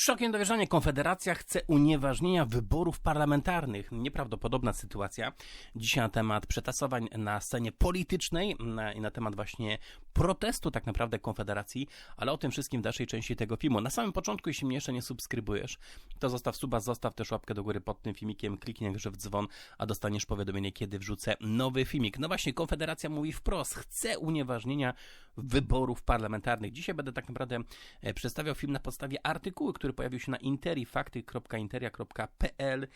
Szok niedowierzanie. Konfederacja chce unieważnienia wyborów parlamentarnych. Nieprawdopodobna sytuacja. Dzisiaj na temat przetasowań na scenie politycznej na, i na temat właśnie protestu tak naprawdę Konfederacji, ale o tym wszystkim w dalszej części tego filmu. Na samym początku, jeśli mnie jeszcze nie subskrybujesz, to zostaw suba, zostaw też łapkę do góry pod tym filmikiem, kliknij w dzwon, a dostaniesz powiadomienie, kiedy wrzucę nowy filmik. No właśnie, Konfederacja mówi wprost, chce unieważnienia wyborów parlamentarnych. Dzisiaj będę tak naprawdę e, przedstawiał film na podstawie artykułu, który pojawił się na interi, fakty.interia.pl.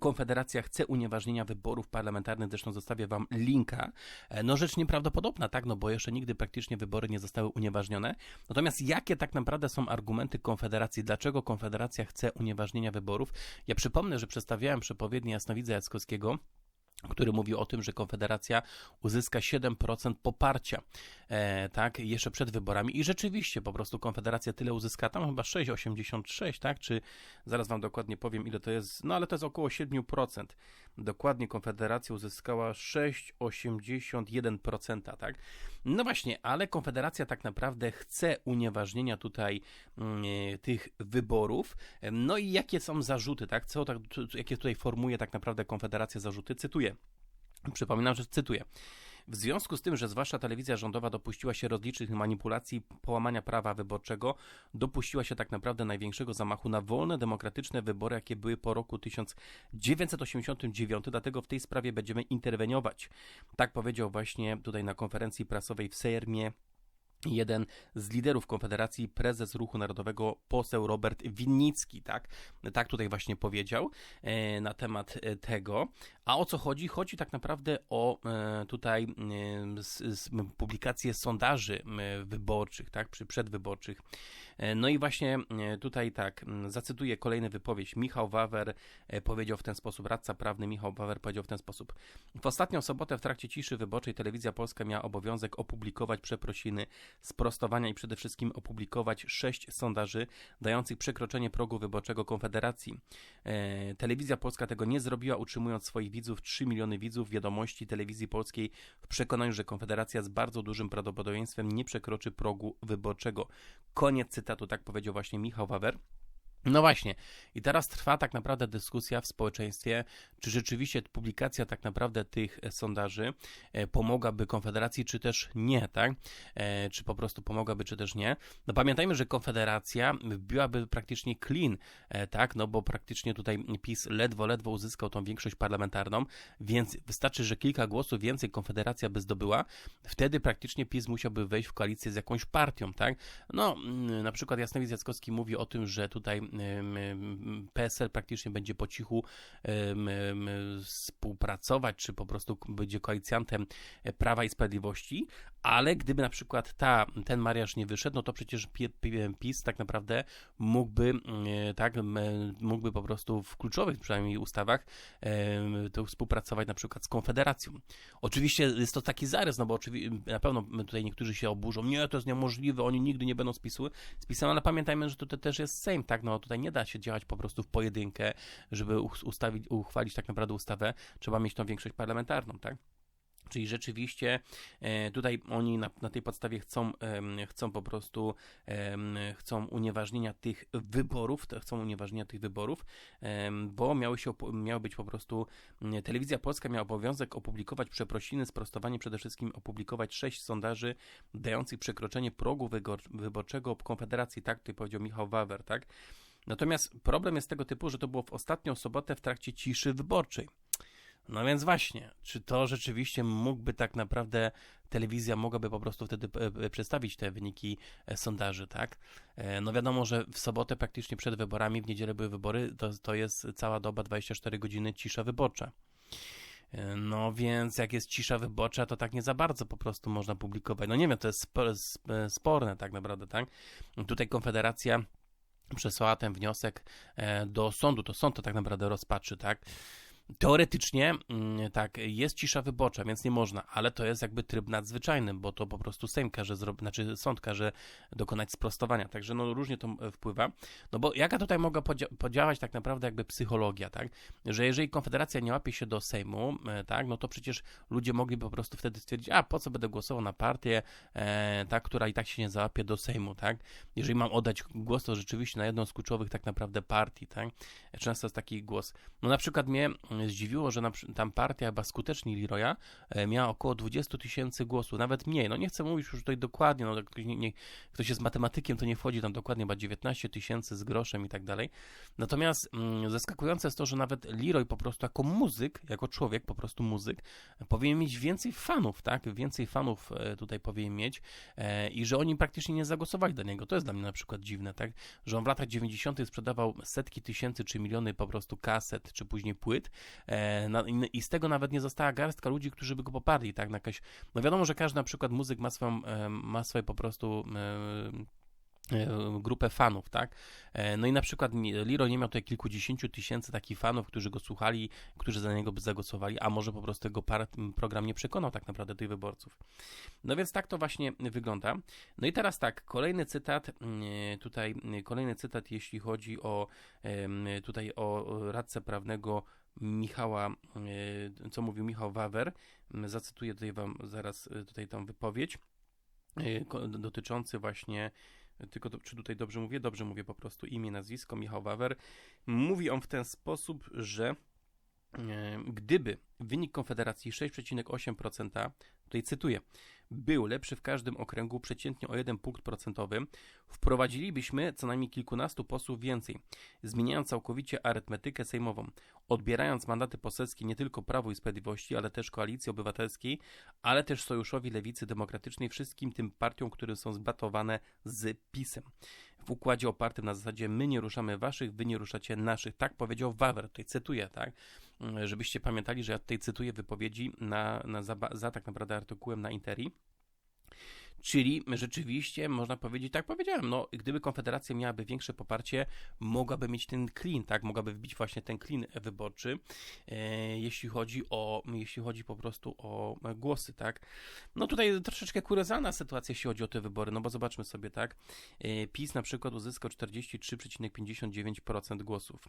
Konfederacja chce unieważnienia wyborów parlamentarnych, zresztą zostawię wam linka. E, no rzecz nieprawdopodobna, tak, no bo jeszcze nigdy praktycznie wybory nie zostały unieważnione. Natomiast jakie tak naprawdę są argumenty Konfederacji, dlaczego Konfederacja chce unieważnienia wyborów? Ja przypomnę, że przedstawiałem przepowiednie Jasnowidza Jackowskiego, który mówi o tym, że Konfederacja uzyska 7% poparcia, e, tak, jeszcze przed wyborami. I rzeczywiście po prostu Konfederacja tyle uzyska, tam chyba 6,86, tak, czy zaraz wam dokładnie powiem ile to jest, no ale to jest około 7%. Dokładnie Konfederacja uzyskała 6,81%, tak. No właśnie, ale Konfederacja tak naprawdę chce unieważnienia tutaj e, tych wyborów. No i jakie są zarzuty, tak, co tak, jakie tutaj formuje tak naprawdę Konfederacja zarzuty, cytuję. Przypominam, że cytuję. W związku z tym, że zwłaszcza telewizja rządowa dopuściła się rozlicznych manipulacji, połamania prawa wyborczego, dopuściła się tak naprawdę największego zamachu na wolne, demokratyczne wybory, jakie były po roku 1989, dlatego w tej sprawie będziemy interweniować. Tak powiedział właśnie tutaj na konferencji prasowej w Sejmie jeden z liderów Konfederacji, prezes Ruchu Narodowego, poseł Robert Winnicki, tak? Tak tutaj właśnie powiedział e, na temat tego. A o co chodzi? Chodzi tak naprawdę o e, tutaj e, publikację sondaży wyborczych, tak? Przy przedwyborczych. E, no i właśnie tutaj tak, zacytuję kolejny wypowiedź. Michał Wawer powiedział w ten sposób, radca prawny Michał Wawer powiedział w ten sposób. W ostatnią sobotę w trakcie ciszy wyborczej Telewizja Polska miała obowiązek opublikować przeprosiny sprostowania i przede wszystkim opublikować sześć sondaży dających przekroczenie progu wyborczego Konfederacji. Telewizja Polska tego nie zrobiła, utrzymując swoich widzów, 3 miliony widzów wiadomości telewizji polskiej w przekonaniu, że Konfederacja z bardzo dużym prawdopodobieństwem nie przekroczy progu wyborczego. Koniec cytatu, tak powiedział właśnie Michał Wawer. No właśnie, i teraz trwa tak naprawdę dyskusja w społeczeństwie, czy rzeczywiście publikacja tak naprawdę tych e, sondaży e, pomogłaby Konfederacji, czy też nie, tak? E, czy po prostu pomogłaby, czy też nie. No pamiętajmy, że Konfederacja wbiłaby praktycznie clean, tak? No bo praktycznie tutaj PiS ledwo, ledwo uzyskał tą większość parlamentarną, więc wystarczy, że kilka głosów więcej Konfederacja by zdobyła, wtedy praktycznie PiS musiałby wejść w koalicję z jakąś partią, tak? No, mm, na przykład Jasnowidz Jackowski mówi o tym, że tutaj PSL praktycznie będzie po cichu współpracować, czy po prostu będzie koalicjantem Prawa i Sprawiedliwości, ale gdyby na przykład ta, ten mariaż nie wyszedł, no to przecież PiS tak naprawdę mógłby, tak, mógłby po prostu w kluczowych przynajmniej ustawach to współpracować na przykład z Konfederacją. Oczywiście jest to taki zarys, no bo na pewno tutaj niektórzy się oburzą, nie, to jest niemożliwe, oni nigdy nie będą spisu, spisem, ale pamiętajmy, że to też jest Sejm, tak, no tutaj nie da się działać po prostu w pojedynkę, żeby ustawić, uchwalić tak naprawdę ustawę, trzeba mieć tą większość parlamentarną, tak? Czyli rzeczywiście e, tutaj oni na, na tej podstawie chcą, chcą po prostu chcą unieważnienia tych wyborów, chcą unieważnienia tych wyborów, bo miały, się, miało być po prostu telewizja polska miała obowiązek opublikować przeprosiny, sprostowanie, przede wszystkim opublikować sześć sondaży dających przekroczenie progu wyborczego Konfederacji, tak tutaj powiedział Michał Wawer, tak? Natomiast problem jest tego typu, że to było w ostatnią sobotę w trakcie ciszy wyborczej. No więc właśnie, czy to rzeczywiście mógłby tak naprawdę telewizja mogłaby po prostu wtedy e, e, przedstawić te wyniki e, sondaży, tak? No wiadomo, że w sobotę praktycznie przed wyborami, w niedzielę były wybory, to, to jest cała doba 24 godziny cisza wyborcza. No więc jak jest cisza wyborcza, to tak nie za bardzo po prostu można publikować. No nie wiem, to jest sporne tak naprawdę, tak? Tutaj Konfederacja przesłała ten wniosek do sądu, to sąd to tak naprawdę rozpatrzy, tak? Teoretycznie mm, tak, jest cisza wyborcza, więc nie można, ale to jest jakby tryb nadzwyczajny, bo to po prostu Sejm każe zrobić, znaczy sąd każe dokonać sprostowania, także no różnie to e, wpływa. No bo jaka tutaj mogła podzia- podziałać tak naprawdę jakby psychologia, tak? Że jeżeli Konfederacja nie łapie się do Sejmu, e, tak, no to przecież ludzie mogliby po prostu wtedy stwierdzić, a po co będę głosował na partię, e, tak, która i tak się nie załapie do Sejmu, tak? Jeżeli mam oddać głos, to rzeczywiście na jedną z kluczowych tak naprawdę partii, tak? Często jest taki głos. No na przykład mnie zdziwiło, że tam partia chyba skuteczni Leroya e, miała około 20 tysięcy głosów, nawet mniej. No nie chcę mówić już tutaj dokładnie, no ktoś, nie, nie, ktoś jest matematykiem, to nie wchodzi tam dokładnie, chyba 19 tysięcy z groszem i tak dalej. Natomiast mm, zaskakujące jest to, że nawet Leroy po prostu jako muzyk, jako człowiek, po prostu muzyk, powinien mieć więcej fanów, tak? Więcej fanów e, tutaj powinien mieć e, i że oni praktycznie nie zagłosowali dla niego. To jest dla mnie na przykład dziwne, tak? Że on w latach 90. sprzedawał setki tysięcy czy miliony po prostu kaset, czy później płyt, I z tego nawet nie została garstka ludzi, którzy by go poparli, tak? Na no wiadomo, że każdy na przykład muzyk ma swoją, e, ma swoje po prostu e, grupę fanów, tak? No i na przykład Liro nie miał tutaj kilkudziesięciu tysięcy takich fanów, którzy go słuchali, którzy za niego by zagłosowali, a może po prostu tego program nie przekonał tak naprawdę tych wyborców. No więc tak to właśnie wygląda. No i teraz tak, kolejny cytat, tutaj kolejny cytat, jeśli chodzi o tutaj o radcę prawnego Michała, e, co mówił Michał Wawer. Zacytuję tutaj wam zaraz e, tutaj tą wypowiedź e, dotyczący właśnie tylko to, czy tutaj dobrze mówię? Dobrze mówię po prostu imię, nazwisko, Michał Wawer. Mówi on w ten sposób, że gdyby wynik Konfederacji 6,8%, tutaj cytuję, był lepszy w każdym okręgu przeciętnie o 1 punkt procentowy, wprowadzilibyśmy co najmniej kilkunastu posłów więcej, zmieniając całkowicie arytmetykę sejmową, odbierając mandaty poselskie nie tylko Prawu i Sprawiedliwości, ale też Koalicji Obywatelskiej, ale też Sojuszowi Lewicy Demokratycznej, wszystkim tym partiom, które są zbatowane z PiSem. W układzie opartym na zasadzie my nie ruszamy waszych, wy nie ruszacie naszych. Tak powiedział Wawer, tutaj cytuję, tak? Żebyście pamiętali, że ja tutaj cytuję wypowiedzi na, na za, za tak naprawdę artykułem na Interi. Czyli rzeczywiście można powiedzieć, tak powiedziałem, no gdyby Konfederacja miałaby większe poparcie, mogłaby mieć ten clean, tak, mogłaby wbić właśnie ten clean wyborczy, e, jeśli chodzi o, jeśli chodzi po prostu o głosy, tak. No tutaj troszeczkę kuriozalna sytuacja, jeśli chodzi o te wybory, no bo zobaczmy sobie, tak, e, PiS na przykład uzyskał 43,59% głosów.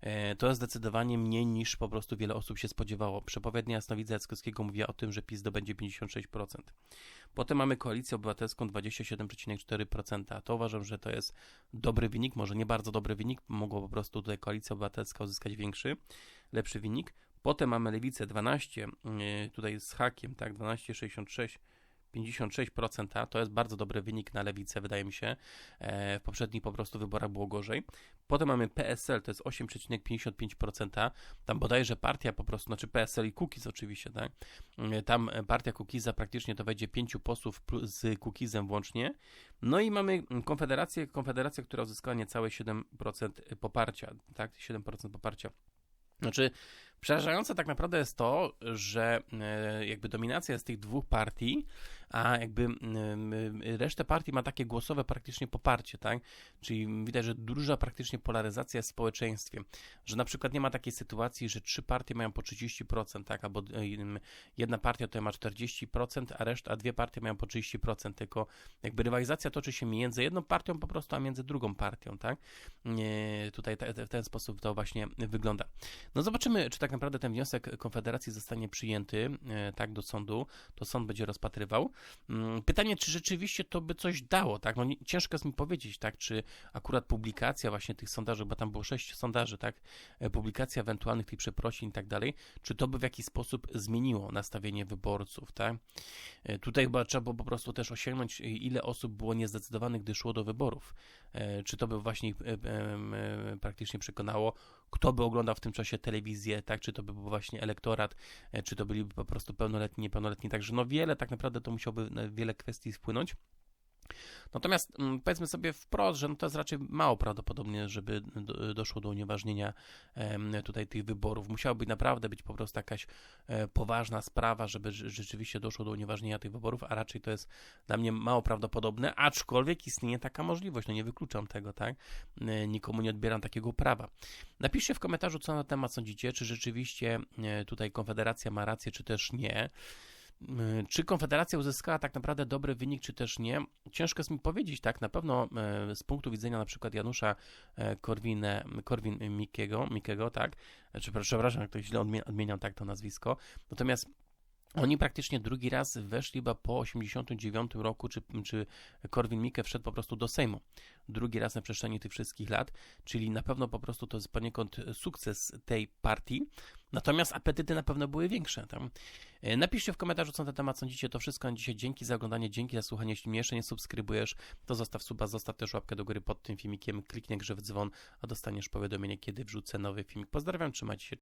E, to jest zdecydowanie mniej niż po prostu wiele osób się spodziewało. Przepowiednia Jasnowidza Jackowskiego mówiła o tym, że PiS zdobędzie 56%. Potem mamy koalicję obywatelską 27,4%. To uważam, że to jest dobry wynik, może nie bardzo dobry wynik, mogło po prostu tutaj koalicja obywatelska uzyskać większy, lepszy wynik. Potem mamy lewicę 12, y, tutaj z hakiem, tak, 12,66 56%, to jest bardzo dobry wynik na lewicę, wydaje mi się. E, w poprzednich po prostu wyborach było gorzej. Potem mamy PSL, to jest 8,55%. Tam bodajże partia po prostu, znaczy PSL i Kukiz oczywiście, tak? E, tam partia Kukiza praktycznie to wejdzie pięciu posłów z Kukizem włącznie. No i mamy Konfederację, Konfederacja, która uzyskała niecałe 7% poparcia, tak? 7% poparcia. Znaczy, przerażające tak naprawdę jest to, że e, jakby dominacja z tych dwóch partii a jakby resztę partii ma takie głosowe praktycznie poparcie, tak? Czyli widać, że duża praktycznie polaryzacja jest w społeczeństwie, że na przykład nie ma takiej sytuacji, że trzy partie mają po 30%, tak? Albo jedna partia to ma 40%, a reszta, a dwie partie mają po 30%, tylko jakby rywalizacja toczy się między jedną partią po prostu, a między drugą partią, tak? Tutaj w ten sposób to właśnie wygląda. No zobaczymy, czy tak naprawdę ten wniosek Konfederacji zostanie przyjęty, e, tak, do sądu, to sąd będzie rozpatrywał. Mm, pytanie, czy rzeczywiście to by coś dało, tak? No ciężko jest mi powiedzieć, tak? Czy akurat publikacja właśnie tych sondaży, bo tam było sześć sondaży, tak? E, publikacja ewentualnych tych przeprosin i tak dalej, czy to by w jakiś sposób zmieniło nastawienie wyborców, tak? E, tutaj chyba trzeba było po prostu też osiągnąć, ile osób było niezdecydowanych, gdy szło do wyborów. E, czy to by właśnie praktycznie przekonało, kto by oglądał w tym czasie telewizję, tak? Czy to by był właśnie elektorat, czy to byliby po prostu pełnoletni, niepełnoletni. Także no wiele tak naprawdę to musiałby na wiele kwestii wpłynąć. Natomiast mm, powiedzmy sobie wprost, że no to jest raczej mało prawdopodobne, żeby do, doszło do unieważnienia tutaj tych wyborów. Musiałaby naprawdę być po prostu jakaś e, poważna sprawa, żeby rze- rzeczywiście doszło do unieważnienia tych wyborów, a raczej to jest dla mnie mało prawdopodobne, aczkolwiek istnieje taka możliwość, no nie wykluczam tego, tak? E, Nikomu nie odbieram takiego prawa. Napiszcie w komentarzu, co na temat sądzicie, czy rzeczywiście e, tutaj Konfederacja ma rację, czy też nie. Y, Czy Konfederacja uzyskała tak naprawdę dobry wynik, czy też nie? Ciężko jest mi powiedzieć, tak? Na pewno e, z punktu widzenia na przykład Janusza e, Korwin Mikiego, tak? Czy, przepraszam, jak to źle odmie- odmieniam tak to nazwisko. Natomiast oni praktycznie drugi raz weszli chyba po 89 roku, czy, czy Korwin Mikke wszedł po prostu do Sejmu. Drugi raz na przestrzeni tych wszystkich lat, czyli na pewno po prostu to jest poniekąd sukces tej partii. Natomiast apetyty na pewno były większe. Tam. E, Napiszcie w komentarzu, co na ten temat sądzicie. To wszystko na dzisiaj. Dzięki za oglądanie, dzięki za słuchanie. Jeśli mnie jeszcze nie subskrybujesz, to zostaw suba, zostaw też łapkę do góry pod tym filmikiem, kliknij grze w dzwon, a dostaniesz powiadomienie, kiedy wrzucę nowy filmik. Pozdrawiam, trzymajcie się.